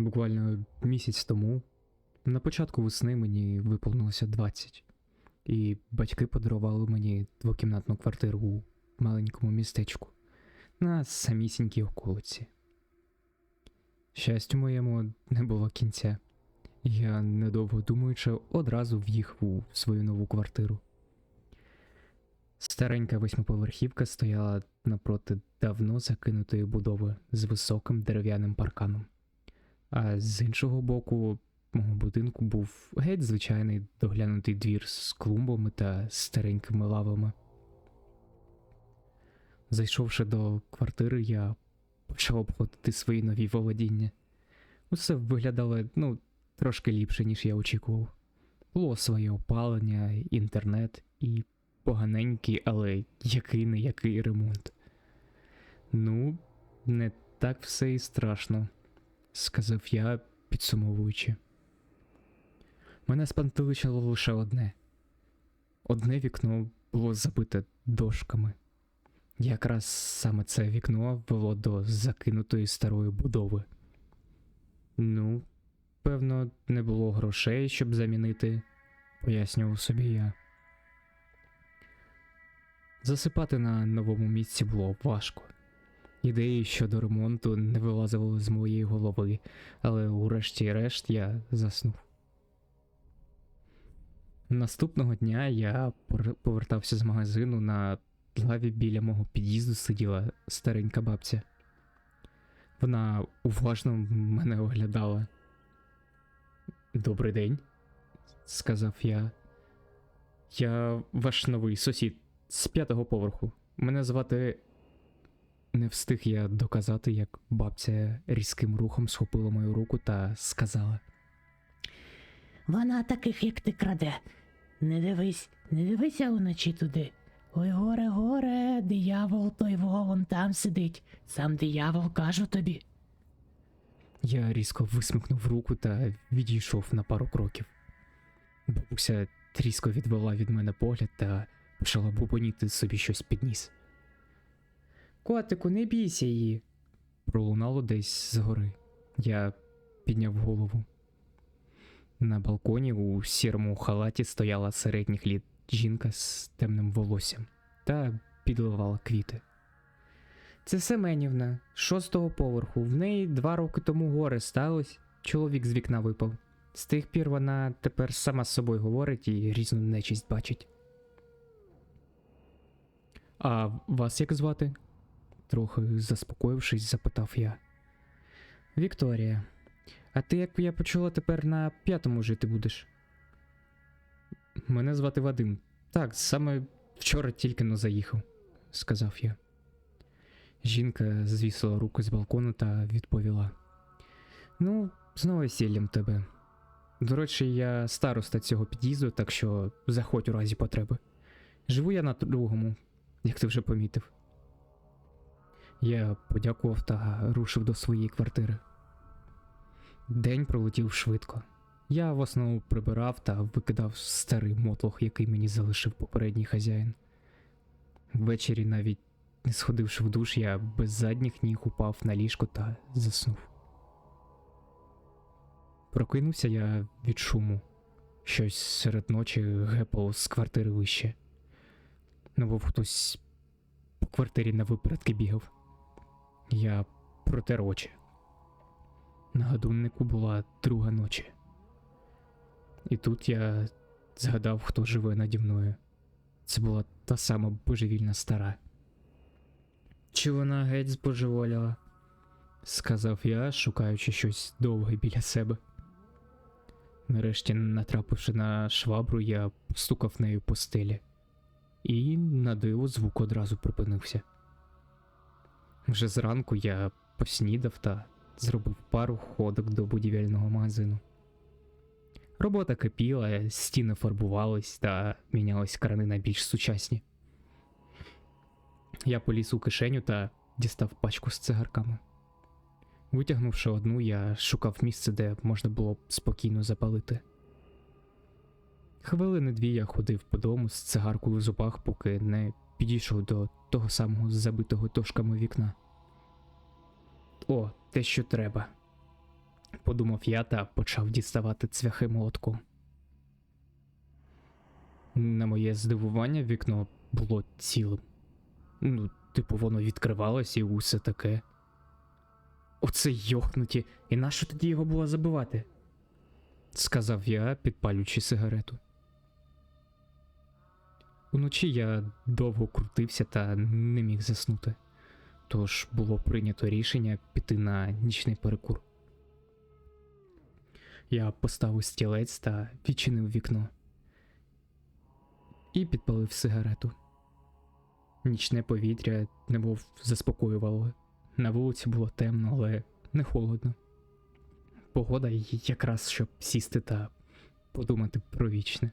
Буквально місяць тому, на початку весни мені виповнилося 20, і батьки подарували мені двокімнатну квартиру у маленькому містечку на самісінькій околиці. Щастю моєму не було кінця. Я, недовго думаючи, одразу в'їхав у свою нову квартиру. Старенька восьмиповерхівка стояла напроти давно закинутої будови з високим дерев'яним парканом. А з іншого боку мого будинку був геть звичайний доглянутий двір з клумбами та старенькими лавами. Зайшовши до квартири, я почав обходити свої нові володіння. Усе виглядало, ну, трошки ліпше, ніж я очікував. Було своє опалення, інтернет і поганенький, але який не який ремонт. Ну, не так все і страшно, сказав я, підсумовуючи. Мене спантеличило лише одне. Одне вікно було забите дошками. Якраз саме це вікно вело до закинутої старої будови. Ну, певно, не було грошей, щоб замінити, пояснював собі я. Засипати на новому місці було важко. Ідеї щодо ремонту не вилазили з моєї голови, але урешті-решт я заснув. Наступного дня я повертався з магазину на лаві біля мого під'їзду сиділа старенька бабця. Вона уважно мене оглядала. Добрий день, сказав я. Я ваш новий сусід з п'ятого поверху. Мене звати. Не встиг я доказати, як бабця різким рухом схопила мою руку та сказала: Вона таких, як ти краде. Не дивись, не дивися уночі туди. Ой, горе, горе, диявол той вон там сидить. Сам диявол кажу тобі. Я різко висмикнув руку та відійшов на пару кроків. Бабуся різко відвела від мене погляд та почала бубоніти собі щось під ніс. Котику, не бійся її. Пролунало десь згори. Я підняв голову. На балконі у сірому халаті стояла середніх літ жінка з темним волоссям та підливала квіти. Це Семенівна, шостого поверху. В неї два роки тому горе сталося, чоловік з вікна випав. З тих пір вона тепер сама з собою говорить і різну нечисть бачить. А вас як звати? Трохи заспокоївшись, запитав я. Вікторія, а ти, як я почула, тепер на п'ятому жити будеш? Мене звати Вадим. Так, саме вчора тільки но заїхав, сказав я. Жінка звісила руку з балкону та відповіла: Ну, з новосіллям тебе. До речі, я староста цього під'їзду, так що заходь у разі потреби. Живу я на другому, як ти вже помітив. Я подякував та рушив до своєї квартири. День пролетів швидко. Я в основному прибирав та викидав старий мотлох, який мені залишив попередній хазяїн. Ввечері, навіть не сходивши в душ, я без задніх ніг упав на ліжко та заснув. Прокинувся я від шуму. Щось серед ночі гепало з квартири вище. Немов хтось по квартирі на випередки бігав. Я протер очі. На годиннику була друга ночі. І тут я згадав, хто живе наді мною. Це була та сама божевільна стара. Чи вона геть збожеволіла? сказав я, шукаючи щось довге біля себе. Нарешті, натрапивши на швабру, я постукав нею по стелі, і на диво звук одразу припинився. Вже зранку я поснідав та зробив пару ходок до будівельного магазину. Робота кипіла, стіни фарбувались та мінялись крани на більш сучасні. Я поліз у кишеню та дістав пачку з цигарками. Витягнувши одну, я шукав місце, де можна було б спокійно запалити. Хвилини дві я ходив по дому з цигаркою в зубах, поки не підійшов до того самого забитого дошками вікна. О, те, що треба. подумав я та почав діставати цвяхи молотку. На моє здивування вікно було цілим. Ну, типу, воно відкривалось і усе таке. Оце йохнуті, і нащо тоді його було забивати? сказав я, підпалюючи сигарету. Уночі я довго крутився та не міг заснути, тож було прийнято рішення піти на нічний перекур. Я поставив стілець та відчинив вікно і підпалив сигарету. Нічне повітря немов заспокоювало. На вулиці було темно, але не холодно. Погода якраз щоб сісти та подумати про вічне.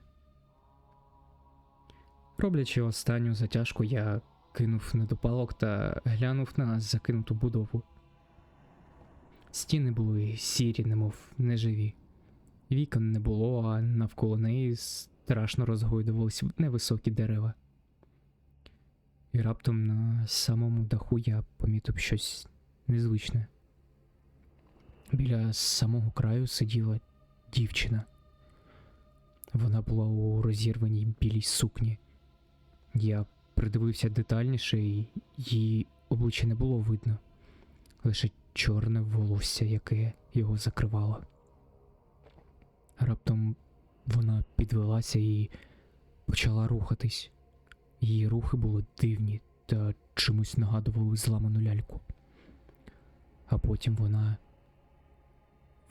Роблячи останню затяжку, я кинув недопалок та глянув на закинуту будову. Стіни були сірі, немов неживі. Вікон не було, а навколо неї страшно розгойдувались невисокі дерева. І раптом на самому даху я помітив щось незвичне. Біля самого краю сиділа дівчина. Вона була у розірваній білій сукні. Я придивився детальніше, і її обличчя не було видно, лише чорне волосся, яке його закривало. Раптом вона підвелася і почала рухатись. Її рухи були дивні та чимось нагадували зламану ляльку. А потім вона.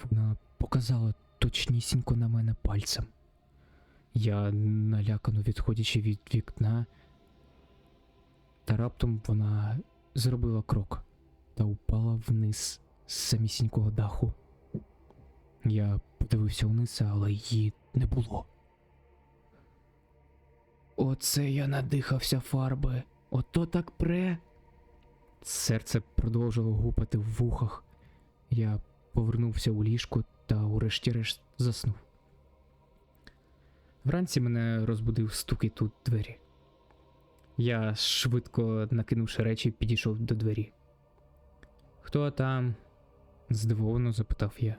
Вона показала точнісінько на мене пальцем. Я, налякано відходячи від вікна, та раптом вона зробила крок та упала вниз з самісінького даху. Я подивився вниз, але її не було. Оце я надихався фарби. Ото так пре. Серце продовжило гупати в вухах. Я повернувся у ліжко та урешті-решт заснув. Вранці мене розбудив стукіт у двері. Я, швидко накинувши речі, підійшов до двері. Хто там? здивовано запитав я.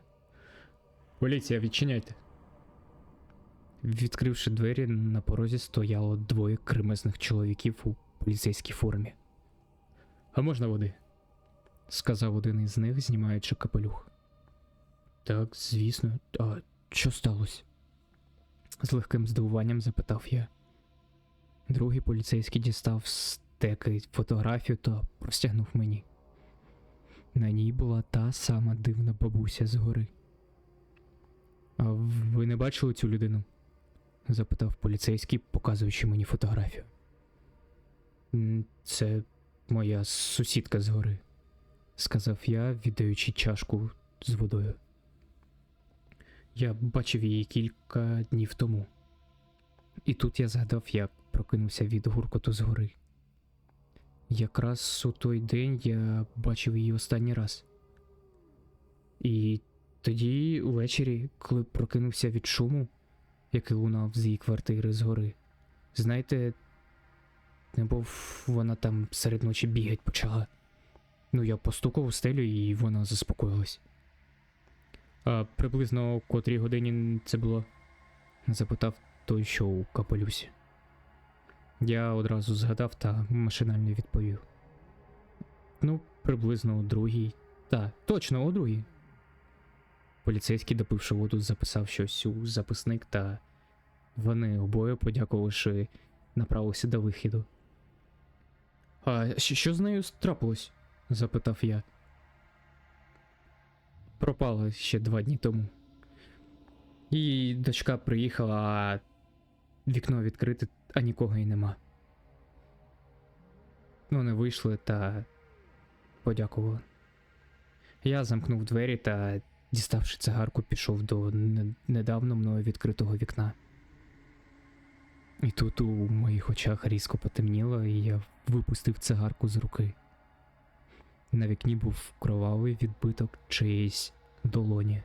Поліція, відчиняйте. Відкривши двері, на порозі стояло двоє кремезних чоловіків у поліцейській формі. А можна води? сказав один із них, знімаючи капелюх. Так, звісно, а що сталося? З легким здивуванням запитав я. Другий поліцейський дістав стеки фотографію та простягнув мені. На ній була та сама дивна бабуся згори. А ви не бачили цю людину? запитав поліцейський, показуючи мені фотографію. Це моя сусідка згори, сказав я, віддаючи чашку з водою. Я бачив її кілька днів тому. І тут я згадав, як прокинувся від гуркоту згори. Якраз у той день я бачив її останній раз. І тоді, увечері, коли прокинувся від шуму, який лунав з її квартири згори, знаєте, немов вона там серед ночі бігать почала. Ну, я постукав у стелю, і вона заспокоїлась. А приблизно о котрій годині це було? запитав той, що у капелюсі. Я одразу згадав та машинально відповів. Ну, приблизно о другій. Та, точно, о другій. Поліцейський, допивши воду, записав щось у записник, та вони обоє, подякувавши, направилися до вихіду. А що з нею трапилось? запитав я. Пропала ще два дні тому. Її дочка приїхала, а вікно відкрите, а нікого й нема. Вони вийшли та подякували. Я замкнув двері та, діставши цигарку, пішов до недавно мною відкритого вікна. І тут у моїх очах різко потемніло, і я випустив цигарку з руки. На вікні був кровавий відбиток чиїсь долоні.